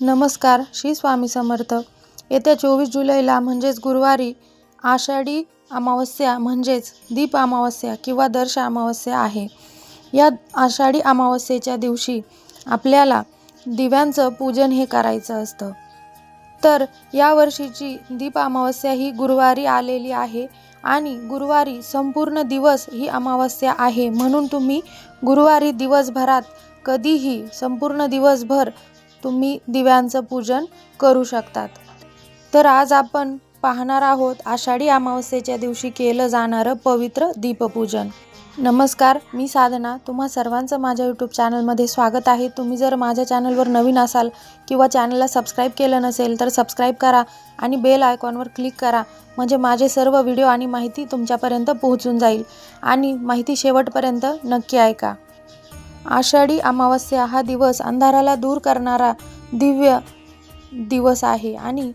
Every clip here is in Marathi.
नमस्कार श्री स्वामी समर्थ. येत्या चोवीस जुलैला म्हणजेच गुरुवारी आषाढी अमावस्या म्हणजेच दीप अमावस्या किंवा दर्श अमावस्या आहे. या आषाढी अमावस्येच्या दिवशी आपल्याला दिव्यांचं पूजन हे करायचं असतं. तर या वर्षीची दीप अमावस्या ही गुरुवारी आलेली आहे आणि गुरुवारी संपूर्ण दिवस ही अमावस्या आहे म्हणून तुम्ही गुरुवारी दिवसभरात कधीही संपूर्ण दिवसभर तुम्ही दिव्यांचं पूजन करू शकतात. तर आज आपण पाहणार आहोत आषाढी अमावस्येच्या दिवशी केलं जाणारं पवित्र दीपपूजन. नमस्कार मी साधना. तुम्हा सर्वांचं माझ्या यूट्यूब चॅनलमध्ये स्वागत आहे. तुम्ही जर माझ्या चॅनलवर नवीन असाल किंवा चॅनलला सबस्क्राईब केलं नसेल तर सबस्क्राईब करा आणि बेल आयकॉनवर क्लिक करा. म्हणजे माझे सर्व व्हिडिओ आणि माहिती तुमच्यापर्यंत पोहोचून जाईल. आणि माहिती शेवटपर्यंत नक्की ऐका. आषाढी अमावस्या हा दिवस अंधाराला दूर करणारा दिव्य दिवस आहे आणि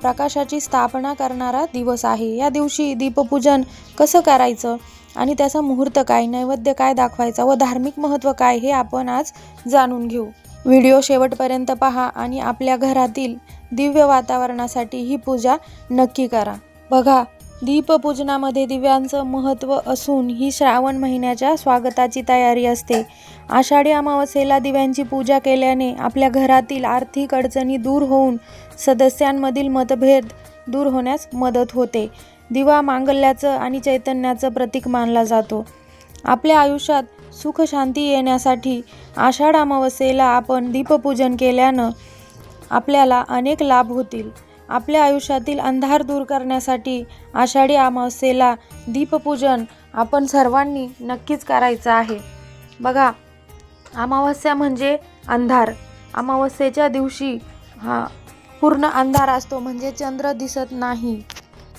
प्रकाशाची स्थापना करणारा दिवस आहे. या दिवशी दीपपूजन कसं करायचं आणि त्याचा मुहूर्त काय नैवेद्य काय दाखवायचा व धार्मिक महत्त्व काय हे आपण आज जाणून घेऊ. व्हिडिओ शेवटपर्यंत पहा आणि आपल्या घरातील दिव्य वातावरणासाठी ही पूजा नक्की करा. बघा दीपपूजनामध्ये दिव्यांचं महत्त्व असून ही श्रावण महिन्याच्या स्वागताची तयारी असते. आषाढी अमावस्येला दिव्यांची पूजा केल्याने आपल्या घरातील आर्थिक अडचणी दूर होऊन सदस्यांमधील मतभेद दूर होण्यास मदत होते. दिवा मांगल्याचं आणि चैतन्याचं प्रतीक मानला जातो. आपल्या आयुष्यात सुख शांती येण्यासाठी आषाढ अमावस्येला आपण दीपपूजन केल्यानं आपल्याला अनेक लाभ होतील. आपल्या आयुष्यातील अंधार दूर करण्यासाठी आषाढी अमावस्येला दीपपूजन आपण सर्वांनी नक्कीच करायचं आहे. बघा अमावस्या म्हणजे अंधार. अमावस्येच्या दिवशी हा पूर्ण अंधार असतो म्हणजे चंद्र दिसत नाही.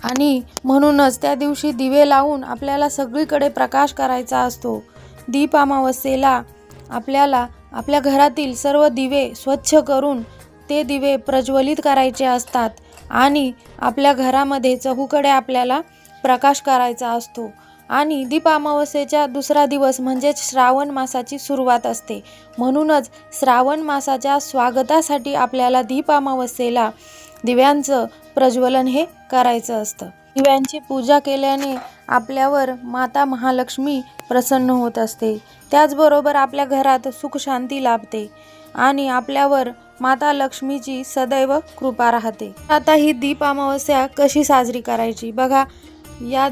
आणि म्हणूनच त्या दिवशी दिवे लावून आपल्याला सगळीकडे प्रकाश करायचा असतो. दीप अमावस्येला आपल्याला आपल्या घरातील सर्व दिवे स्वच्छ करून ते दिवे प्रज्वलित करायचे असतात. आणि आपल्या घरामध्ये चहूकडे आपल्याला प्रकाश करायचा असतो. आणि दीपामावस्येचा दुसरा दिवस म्हणजेच श्रावण मासाची सुरुवात असते. म्हणूनच श्रावण मासाच्या स्वागतासाठी आपल्याला दीपामावस्येला दिव्यांचं प्रज्वलन हे करायचं असतं. दिव्यांची पूजा केल्याने आपल्यावर माता महालक्ष्मी प्रसन्न होत असते. त्याचबरोबर आपल्या घरात सुख शांती लाभते आणि आपल्यावर माता लक्ष्मीची सदैव कृपा राहते. आता ही दीप अमावस्या कशी साजरी करायची? बघा या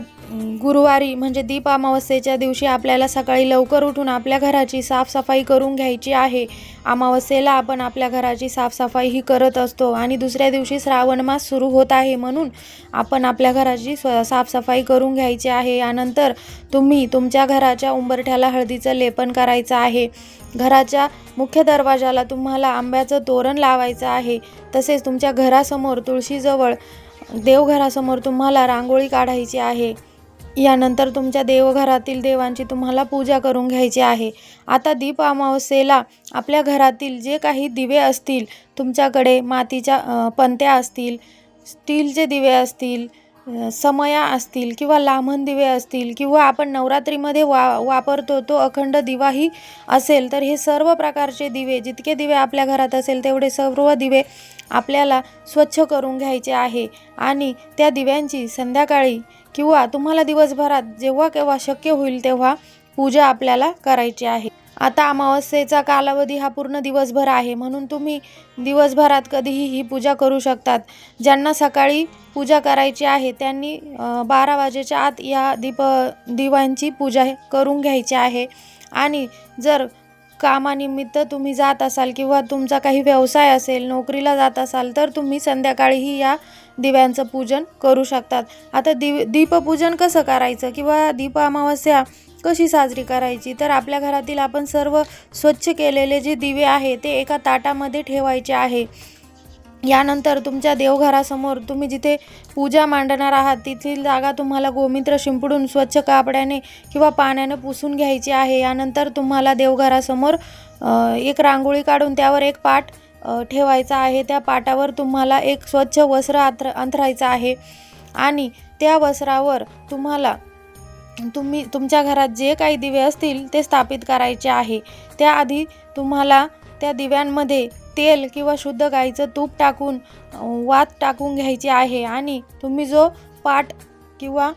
गुरुवारी म्हणजे दीप अमावस्येच्या दिवशी आपल्याला सकाळी लवकर उठून आपल्या घराची साफसफाई करून घ्यायची आहे. अमावस्येला आपण आपल्या घराची साफसफाई ही करत असतो आणि दुसऱ्या दिवशी श्रावण मास सुरू होत आहे म्हणून आपण आपल्या घराची स्व साफसफाई करून घ्यायची आहे. यानंतर तुम्ही तुमच्या घराच्या उंबरठ्याला हळदीचं लेपन करायचं आहे. घराच्या मुख्य दरवाजाला तुम्हाला आंब्याचं तोरण लावायचं आहे. तसेच तुमच्या घरासमोर तुळशीजवळ देवघरासमोर तुम्हाला रांगोळी काढायची आहे. यानंतर तुमच्या देवघरातील देवांची तुम्हाला पूजा करून घ्यायची आहे. आता दीप अमावस्येला आपल्या घरातील जे काही दिवे असतील तुमच्याकडे मातीच्या पंत्या असतील स्टीलचे दिवे असतील समया असतील किंवा लांबण दिवे असतील किंवा आपण नवरात्रीमध्ये वा वापरतो तो अखंड दिवाही असेल तर हे सर्व प्रकारचे दिवे जितके दिवे आपल्या घरात असेल तेवढे सर्व दिवे आपल्याला स्वच्छ करून घ्यायचे आहे. आणि त्या दिव्यांची संध्याकाळी किंवा तुम्हाला दिवसभरात जेव्हा केव्हा शक्य होईल तेव्हा पूजा आपल्याला करायची आहे. आता अमावस्येचा कालावधी हा पूर्ण दिवसभर आहे. म्हणून तुम्ही दिवसभरात कधीही ही पूजा करू शकतात. ज्यांना सकाळी पूजा करायची आहे त्यांनी बारा वाजेच्या आत या दीप दिवांची पूजा करून घ्यायची आहे. आणि जर कामानिमित्त तुम्ही जात असाल किंवा तुमचा काही व्यवसाय असेल नोकरीला जात असाल तर तुम्ही संध्याकाळीही या दिव्यांचं पूजन करू शकतात. आता दिव दीपपूजन कसं करायचं किंवा दीप अमावस्या कशी साजरी करायची? तर आपल्या घरातील आपण सर्व स्वच्छ केलेले जे दिवे आहे ते एका ताटामध्ये ठेवायचे आहे. यानंतर तुमच्या देवघरासमोर तुम्ही जिथे पूजा मांडणार आहात तिथील जागा तुम्हाला गोमित्र शिंपडून स्वच्छ कापड्याने किंवा पाण्याने पुसून घ्यायची आहे. यानंतर तुम्हाला देवघरासमोर एक रांगोळी काढून त्यावर एक पाठ ठेवायचा आहे. त्या पाटावर तुम्हाला एक स्वच्छ वस्त्र आथर अंथरायचं आहे. आणि त्या वस्त्रावर तुम्हाला तुम्ही तुमच्या घरात जे काही दिवे असतील ते स्थापित करायचे आहे. त्याआधी तुम्हाला त्या दिव्यांमध्ये तेल किंवा शुद्ध गाईचं तूप टाकून वात टाकून घ्यायचे आहे. आणि तुम्ही जो पाट किंवा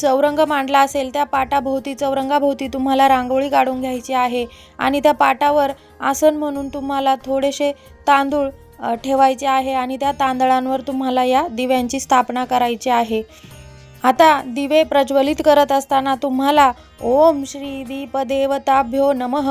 चौरंग मांडला असेल त्या पाटाभोवती चौरंगाभोवती तुम्हाला रांगोळी काढून घ्यायची आहे आणि त्या पाटावर आसन म्हणून तुम्हाला थोडेसे तांदूळ ठेवायचे आहे आणि त्या तांदळांवर तुम्हाला या दिव्यांची स्थापना करायची आहे. आता दिवे प्रज्वलित करत असताना तुम्हाला ओम श्री दीपदेवताभ्यो नमः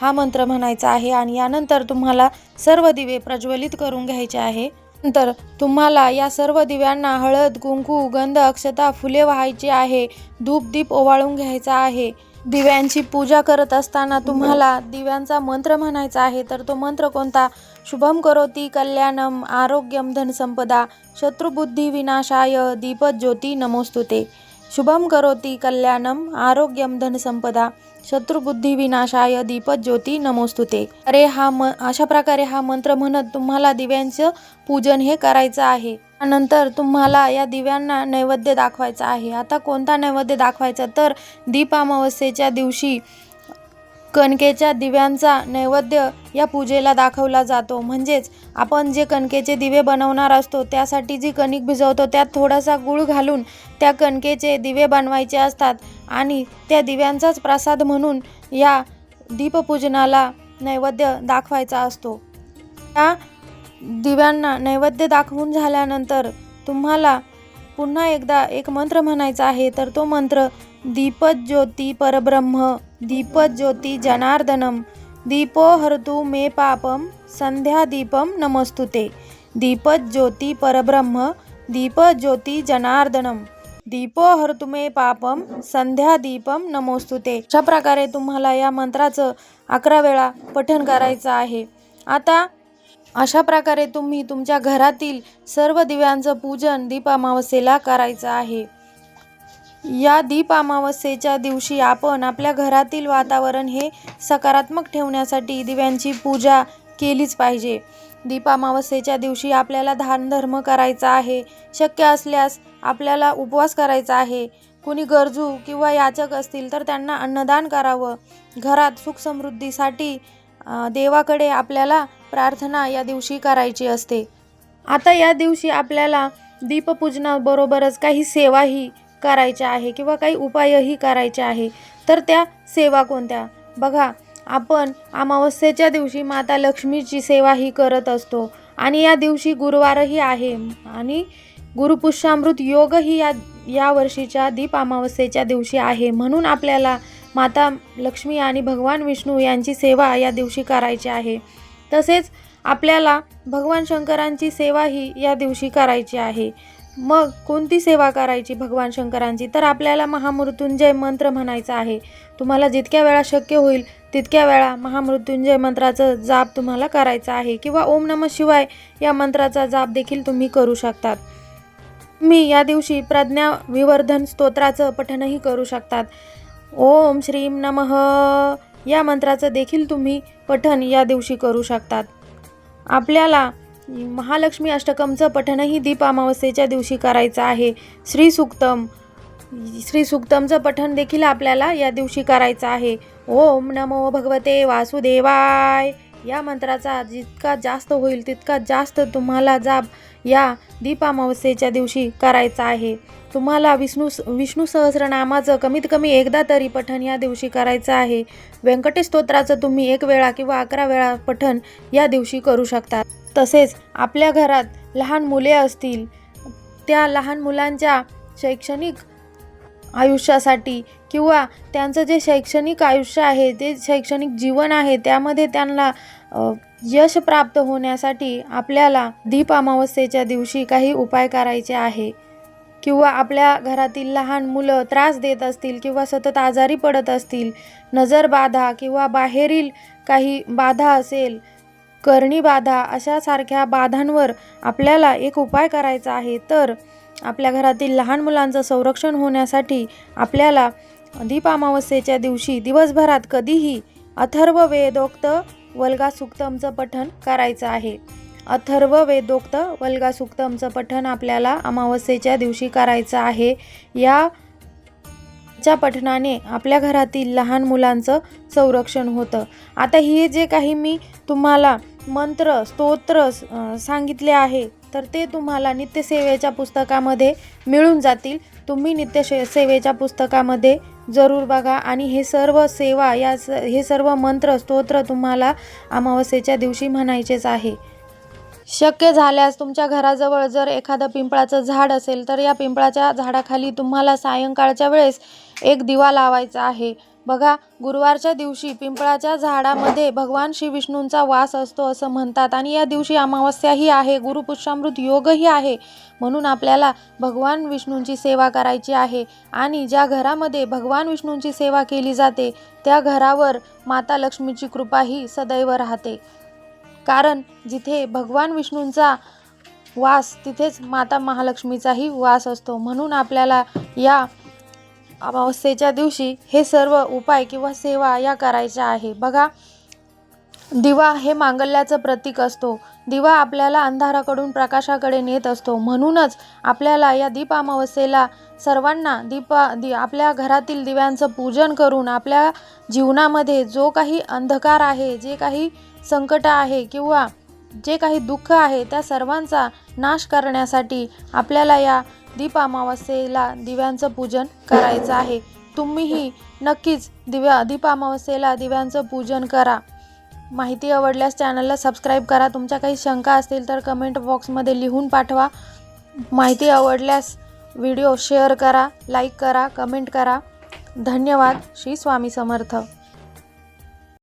हा मंत्र म्हणायचा आहे आणि यानंतर तुम्हाला सर्व दिवे प्रज्वलित करून घ्यायचे आहे. नंतर तुम्हाला या सर्व दिव्यांना हळद कुंकू गंध अक्षता फुले व्हायची आहे. धूप दीप ओवाळून घ्यायचा आहे. दिव्यांची पूजा करत असताना तुम्हाला दिव्यांचा मंत्र म्हणायचा आहे. तर तो मंत्र कोणता? शुभम करोती कल्याणम आरोग्यम धनसंपदा शत्रुबुद्धी विनाशाय दीपज्योती नमोस्तुते. शुभम करोती कल्याणम आरोग्यम धनसंपदा शत्रुबुद्धिविनाशाय दीपज्योती नमोस्तुते अरे हा म अशा प्रकारे हा मंत्र म्हणत तुम्हाला दिव्यांचं पूजन हे करायचं आहे. त्यानंतर तुम्हाला या दिव्यांना नैवेद्य दाखवायचा आहे. आता कोणता नैवेद्य दाखवायचा? तर दीप अमावस्येच्या दिवशी कणकेच्या दिव्यांचा नैवेद्य या पूजेला दाखवला जातो. म्हणजेच आपण जे कणकेचे दिवे बनवणार असतो त्यासाठी जी कणिक भिजवतो त्यात थोडासा गूळ घालून त्या कणकेचे दिवे बनवायचे असतात आणि त्या दिव्यांचाच प्रसाद म्हणून या दीपपूजनाला नैवेद्य दाखवायचा असतो. त्या दिव्यांना नैवेद्य दाखवून झाल्यानंतर तुम्हाला पुन्हा एकदा एक मंत्र म्हणायचा आहे. तर तो मंत्र दीपज्योती परब्रह्म दीपज्योती जनार्दनम दीपो हरतु मे पापम संध्यादीपम नमस्तुते। दीपज्योती परब्रह्म दीपज्योती जनार्दनम दीपो हरतु मे पापम संध्यादीपम नमोस्तुते। अशा प्रकारे तुम्हाला या मंत्राचं अकरा वेळा पठण करायचं आहे. आता अशा प्रकारे तुम्ही तुमच्या घरातील सर्व दिव्यांचं पूजन दीपामावसेला करायचं आहे. या दीप अमावस्येच्या दिवशी आपण आपल्या घरातील वातावरण हे सकारात्मक ठेवण्यासाठी दिव्यांची पूजा केलीच पाहिजे. दीप अमावस्येच्या दिवशी आपल्याला दानधर्म करायचा आहे. शक्य असल्यास आपल्याला उपवास करायचा आहे. कुणी गरजू किंवा याचक असतील तर त्यांना अन्नदान करावं. घरात सुखसमृद्धीसाठी देवाकडे आपल्याला प्रार्थना या दिवशी करायची असते. आता या दिवशी आपल्याला दीपपूजनाबरोबरच काही सेवाही करायच्या आहे किंवा काही उपायही करायचे आहे तर त्या सेवा कोणत्या? बघा आपण अमावस्येच्या दिवशी माता लक्ष्मीची सेवाही करत असतो आणि या दिवशी गुरुवारही आहे आणि गुरुपुष्यामृत योगही या या वर्षीच्या दीप अमावस्येच्या दिवशी आहे. म्हणून आपल्याला माता लक्ष्मी आणि भगवान विष्णू यांची सेवा या दिवशी करायची आहे. तसेच आपल्याला भगवान शंकरांची सेवाही या दिवशी करायची आहे. मग कोणती सेवा करायची भगवान शंकरांची? तर आपल्याला महामृत्युंजय मंत्र म्हणायचा आहे. तुम्हाला जितक्या वेळा शक्य होईल तितक्या वेळा महामृत्युंजय मंत्राचं जाप तुम्हाला करायचा आहे किंवा ओम नम शिवाय या मंत्राचा जाप देखील तुम्ही करू शकतात. मी या दिवशी प्रज्ञा विवर्धन स्तोत्राचं पठणही करू शकतात. ओम श्रीम नमः. या मंत्राचं देखील तुम्ही पठण या दिवशी करू शकतात. आपल्याला महालक्ष्मी अष्टकमचं पठणही दीप अमावस्येच्या दिवशी करायचं आहे. श्री सुक्तम श्री सुक्तमचं पठण देखील आपल्याला या दिवशी करायचं आहे. ओम नमो भगवते वासुदेवाय. या मंत्राचा जितका जास्त होईल तितका जास्त तुम्हाला जाप या दीप अमावस्येच्या दिवशी करायचा आहे. तुम्हाला विष्णू विष्णू सहस्रनामाचं कमीत कमी एकदा तरी पठण या दिवशी करायचं आहे. व्यंकटेश स्तोत्राचं तुम्ही एक वेळा किंवा अकरा वेळा पठण या दिवशी करू शकता. तसेच आपल्या घरात लहान मुले असतील त्या लहान मुलांच्या शैक्षणिक आयुष्यासाठी किंवा त्यांचं जे शैक्षणिक आयुष्य आहे ते शैक्षणिक जीवन आहे त्यामध्ये त्यांना यश प्राप्त होण्यासाठी आपल्याला दीप अमावस्येच्या दिवशी काही उपाय करायचे आहे. किंवा आपल्या घरातील लहान मुलं त्रास देत असतील किंवा सतत आजारी पडत असतील नजर बाधा किंवा बाहेरील काही बाधा असेल करणी बाधा अशासारख्या बाधांवर आपल्याला एक उपाय करायचा आहे. तर आपल्या घरातील लहान मुलांचं संरक्षण होण्यासाठी आपल्याला दीप अमावस्येच्या दिवशी दिवसभरात कधीही अथर्व वेदोक्त वल्गा सुक्तमचं पठण करायचं आहे. अथर्व वेदोक्त वल्गा सुक्तमचं पठण आपल्याला अमावस्येच्या दिवशी करायचं आहे. या च्या पठणाने आपल्या घरातील लहान मुलांचं संरक्षण होतं. आता हे जे काही मी तुम्हाला मंत्र स्तोत्र सांगितले आहे तर ते तुम्हाला नित्यसेवेच्या पुस्तकामध्ये मिळून जातील. तुम्ही नित्य शे सेवेच्या पुस्तकामध्ये जरूर बघा. आणि हे सर्व सेवा या स हे सर्व मंत्र स्तोत्र तुम्हाला अमावस्येच्या दिवशी म्हणायचेच आहे. शक्य झाल्यास तुमच्या घराजवळ जर एखादं पिंपळाचं झाड असेल तर या पिंपळाच्या झाडाखाली तुम्हाला सायंकाळच्या वेळेस एक दिवा लावायचा आहे. बघा गुरुवारच्या दिवशी पिंपळाच्या झाडामध्ये भगवान श्री विष्णूंचा वास असतो असं म्हणतात आणि या दिवशी अमावस्याही आहे गुरुपुष्यामृत योगही आहे. म्हणून आपल्याला भगवान विष्णूंची सेवा करायची आहे आणि ज्या घरामध्ये भगवान विष्णूंची सेवा केली जाते त्या घरावर माता लक्ष्मीची कृपाही सदैव राहते. कारण जिथे भगवान विष्णूंचा वास तिथेच माता महालक्ष्मीचाही वास असतो. म्हणून आपल्याला या अमावस्येच्या दिवशी हे सर्व उपाय किंवा सेवा या करायच्या आहे. बघा दिवा हे मांगल्याचं प्रतीक असतो. दिवा आपल्याला अंधाराकडून प्रकाशाकडे नेत असतो. म्हणूनच आपल्याला या दीप अमावस्येला सर्वांना दीपा दि आपल्या घरातील दिव्यांचं पूजन करून आपल्या जीवनामध्ये जो काही अंधकार आहे जे काही संकट आहे किंवा जे काही दुःख आहे त्या सर्वांचा नाश करण्यासाठी आपल्याला या दीप अमावस्येला दिव्यांचं पूजन करायचं आहे. तुम्हीही नक्कीच दिव्या दीप अमावस्येला दिव्यांचं पूजन करा. माहिती आवडल्यास चॅनलला सबस्क्राईब करा. तुमच्या काही शंका असतील तर कमेंट बॉक्समध्ये लिहून पाठवा. माहिती आवडल्यास व्हिडिओ शेअर करा लाईक करा कमेंट करा. धन्यवाद. श्री स्वामी समर्थ.